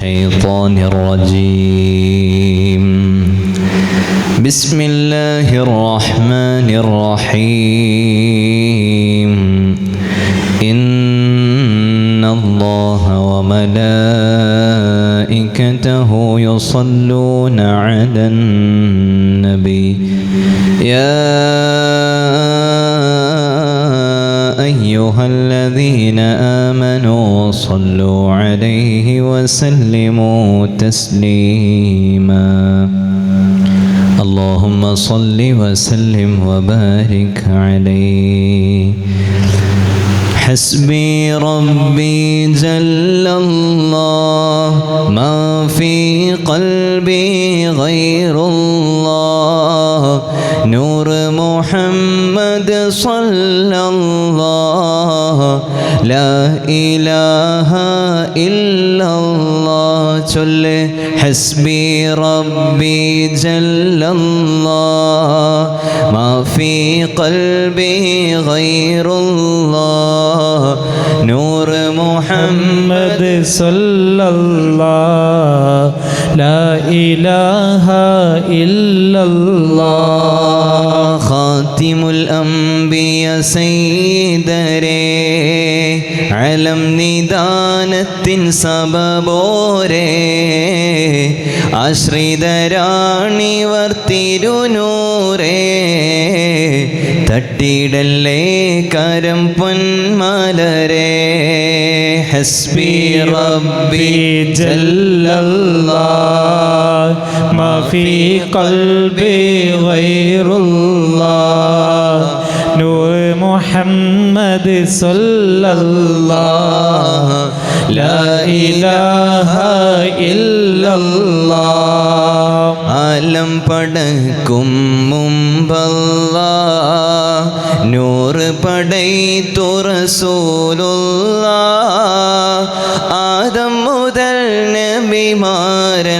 الشيطان الرجيم. بسم الله الرحمن الرحيم. إن الله وملائكته يصلون على النبي. يا أيها الذين آمنوا صلوا عليه وسلموا تسليما. اللهم صل وسلم وبارك عليه. حسبي ربي جل الله. ما في قلبي غير الله. نور محمد صلى الله لا إله إلا الله جل حسبي ربي جل الله ما في قلبي غير الله نور محمد صلى الله لا إله إلا الله خاتم الأنبياء സൈദരേ അലം നിദാനത്തിൻ സബബോരേ ആശ്രിതരാണിവർ തിരുനൂറേ തട്ടിടല്ലേ കരം പൊന്മലരേ. ഹസ്ബി റബ്ബി ജല്ലല്ലാ മാ കൽബി ഖൽബി മുഹമ്മദ് സല്ലല്ലാഹ് ലാ ഇലാഹ ഇല്ലല്ലാഹ് ആലം പടക്കും മുമ്പല്ലാഹ് നൂറ് പടൈത്തു റസൂലുള്ളാഹ് ആദം മുതൽ നബിമാരൻ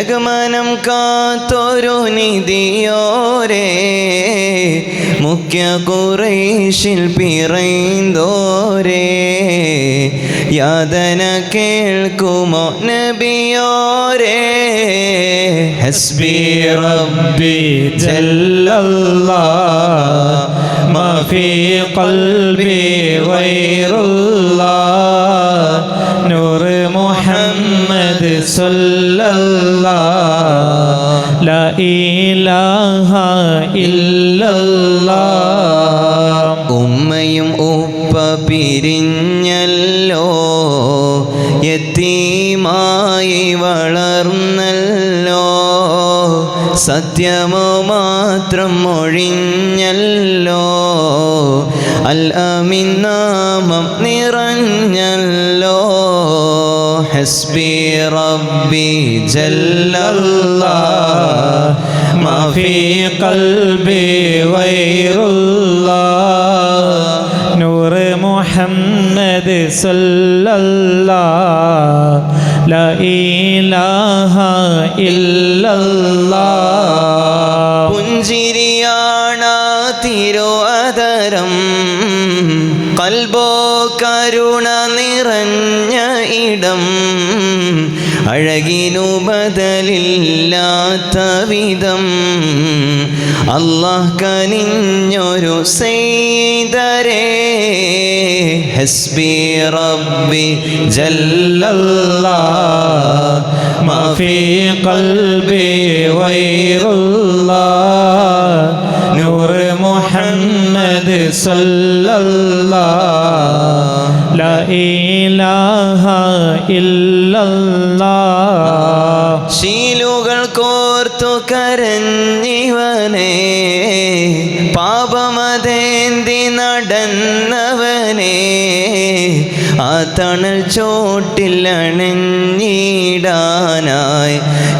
ജഗമനം കാത്തൊരു നിധിയോരേ മുഖ്യ കുറേശിൽ പിറൈന്തോരേ. യാതന കേൾക്കുമോ നബിയോരേ? ഹസ്ബി റബ്ബി ജല്ലല്ലാ മഫി ഖൽബി لا إله إلا الله ഉമ്മയും ഉപ്പ പിരിഞ്ഞല്ലോ യത്തീമായി വളർന്നല്ലോ സത്യമോ മാത്രം ഒഴിഞ്ഞല്ലോ അൽ അമിൻ നാമം നിറഞ്ഞല്ലോ ഹസ്ബി റബ്ബി ജല്ലല്ലാ ما في قلبي غير الله نور محمد صلى الله لا إله إلا الله പുഞ്ചിരിയാണ തിരുവതരം കൽബോ കരുണ നിറഞ്ഞ ഇടം അഴകിനുബദലില്ലാത്ത വിധം അള്ളാഹ് കനിഞ്ഞൊരു സെയ്തരേ ഹസ്ബി റബ്ബി ജല്ലല്ലാ മാഫി ഖൽബി പാപമതേന്തി നടന്നവനെ ആ തണൽ ചോട്ടിലണഞ്ഞിടാനായി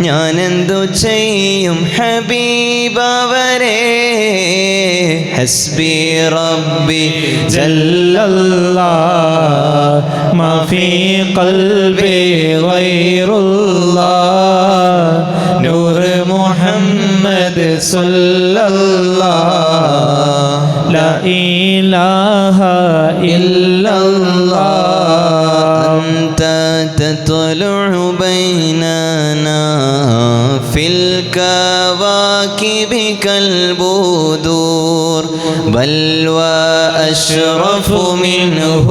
ഞാനെന്തു ചെയ്യും ഹബീബവരെ ഹസ്ബി റബ്ബി ജല്ലല്ലാ മാഫി ഖൽബി ഗൈറുല്ലാ നൂർ മുഹമ്മദ് സല്ലല്ലാ لا إله إلا الله. أنت تطلع بيننا في الكواكب كالبدور. بل وأشرف منه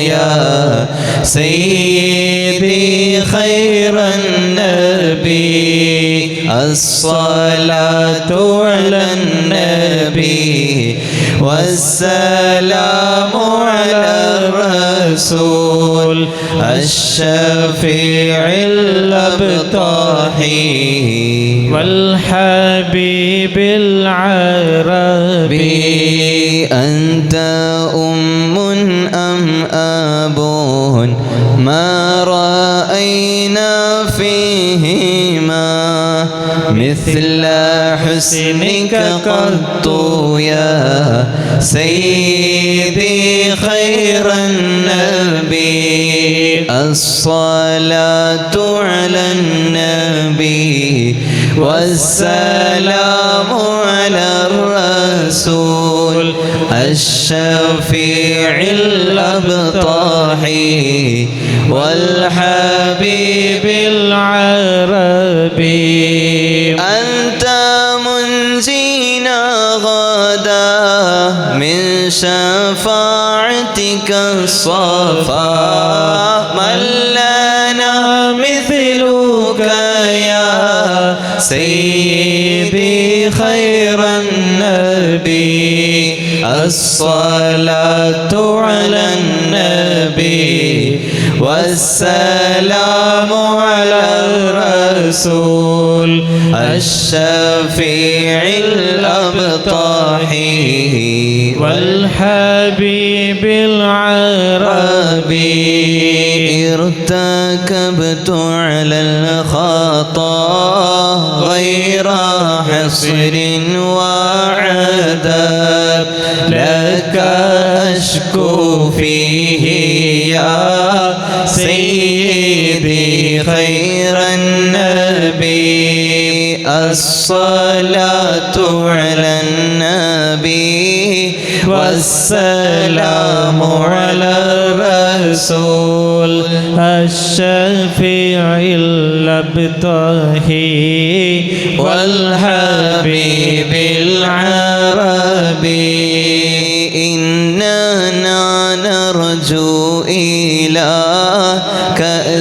يا سيدي خير النبي. الصلاة على النبي. والسلام على الرسول الشفيع الأبطاحي والحبيب العربي. بي أنت أم أم أب ما رأينا فيهما مثل حسنك قط يا سيدي خير النبي. الصلاة على النبي. والسلام على الرسول. الشفيع الأبطاحي. والحبيب العربي أنت منجينا غدا من شفاعتك الصفا. من لنا مثلك يا سيدي خير النبي. الصلاة على النبي. والسلام على الرسول الشفيع الأبطاحي والحبيب العربي ارتكبت على الخطا غير حصر وعذاب لك أشكو فيه يا سيدي خير النبي. الصلاة على النبي والسلام على الرسول. الشفيع الأبطاهي والحبيب العربي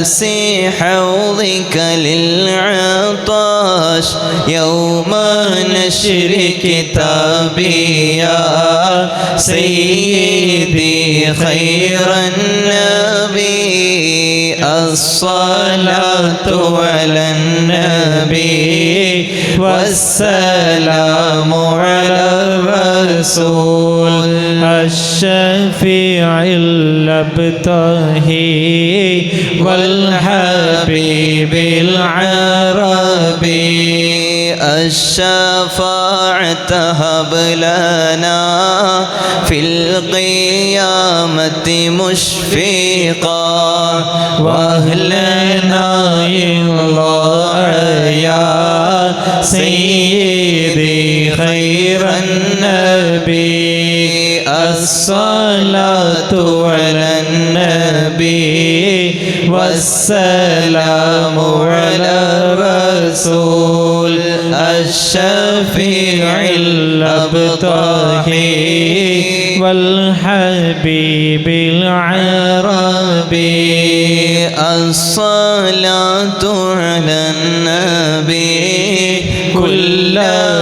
كأس حوضك للعطاش يوم نشر كتابي يا سيدي خير النبي. الصلاة على النبي. والسلام على الرسول. الشفيع الأبطاهي والحبيب العربي. الشفاعة هب لنا في القيامة مشفقا. وأهلنا الله يا سيدي خير النبي. الصلاة على النبي والسلام على الرسول. الشفيع الأبطاحي. والحبيب العربي الصلاة على النبي كل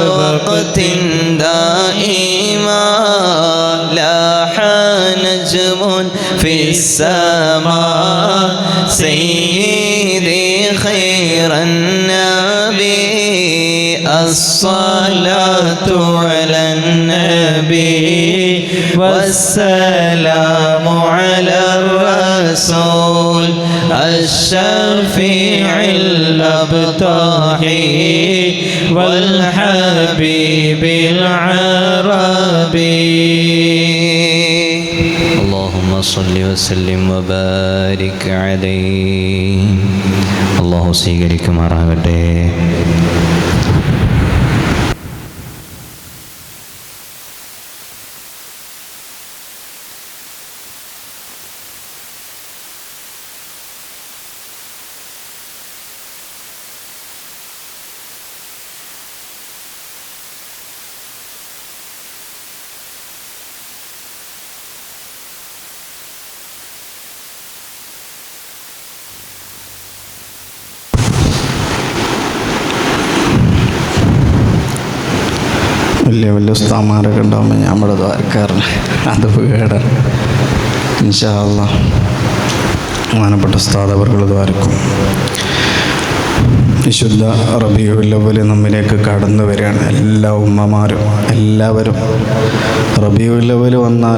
وقت دائما. لاح نجم في السماء. سيدي خير النبي. الصلاة على النبي والسلام على الرسول الرسول الشفيع الأبطاحي والحبيب العربي اللهم صل وسلم وبارك عليه അള്ളാഹു സ്വീകരിക്കുമാറാകട്ടെ വലിയ വലിയ ഉസ്താമാരൊക്കെ ഉണ്ടാകുമ്പോൾ നമ്മുടെ ദ്വാരക്കാരന് അത് കേടാണ് ഇൻഷാല്ല ബഹുമാനപ്പെട്ട ഉസ്താദവർകൾ ദ്വാരക്കും വിശുദ്ധ റബിയുല്ലവൽ നമ്മിലേക്ക് കടന്നു വരികയാണ്. എല്ലാ ഉമ്മമാരും എല്ലാവരും റബിയുല്ലവൽ വന്നാൽ